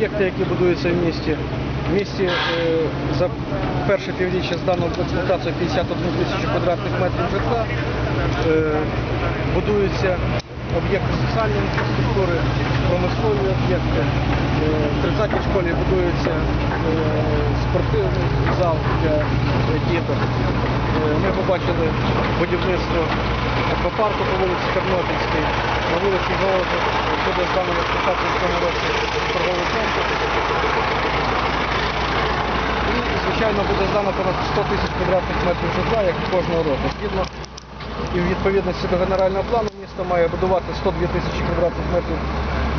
об'єкти, які будуються в місті. В місті е, за перше півріччя здано в експлуатацію 51 тисячу квадратних метрів житла. Е, Будуються об'єкти соціальної інфраструктури, промислові об'єкти. Е, В 30-й школі будується спортивний зал для діток. Ми побачили будівництво аквапарку по вулиці Тернопільській. На вулиці Золота буде здано в цьому році звичайно, буде здано понад 100 тисяч квадратних метрів житла, як кожного року. Згідно і в відповідності до генерального плану місто має будувати 102 тисячі квадратних метрів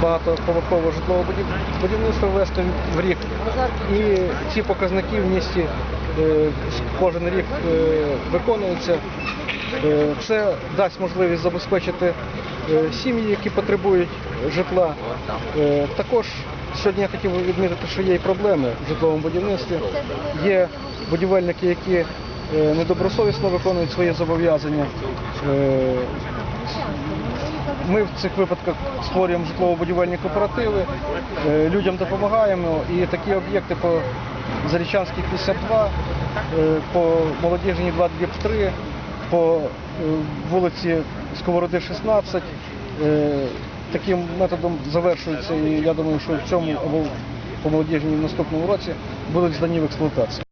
багатоповерхового житлового будівництва ввести в рік. І ці показники в місті е, кожен рік е, виконуються. Е, Це дасть можливість забезпечити сім'ї, які потребують житла. Також сьогодні я хотів би відмітити, що є і проблеми в житловому будівництві. Є будівельники, які е, недобросовісно виконують свої зобов'язання. Е, Ми в цих випадках створюємо житлово-будівельні кооперативи, е, людям допомагаємо і такі об'єкти по Зарічанській 52, е, по Молодіжній 2 3, по вулиці Сковороди 16. Таким методом завершується і я думаю, що в цьому або по молодіжній в наступному році будуть здані в експлуатацію.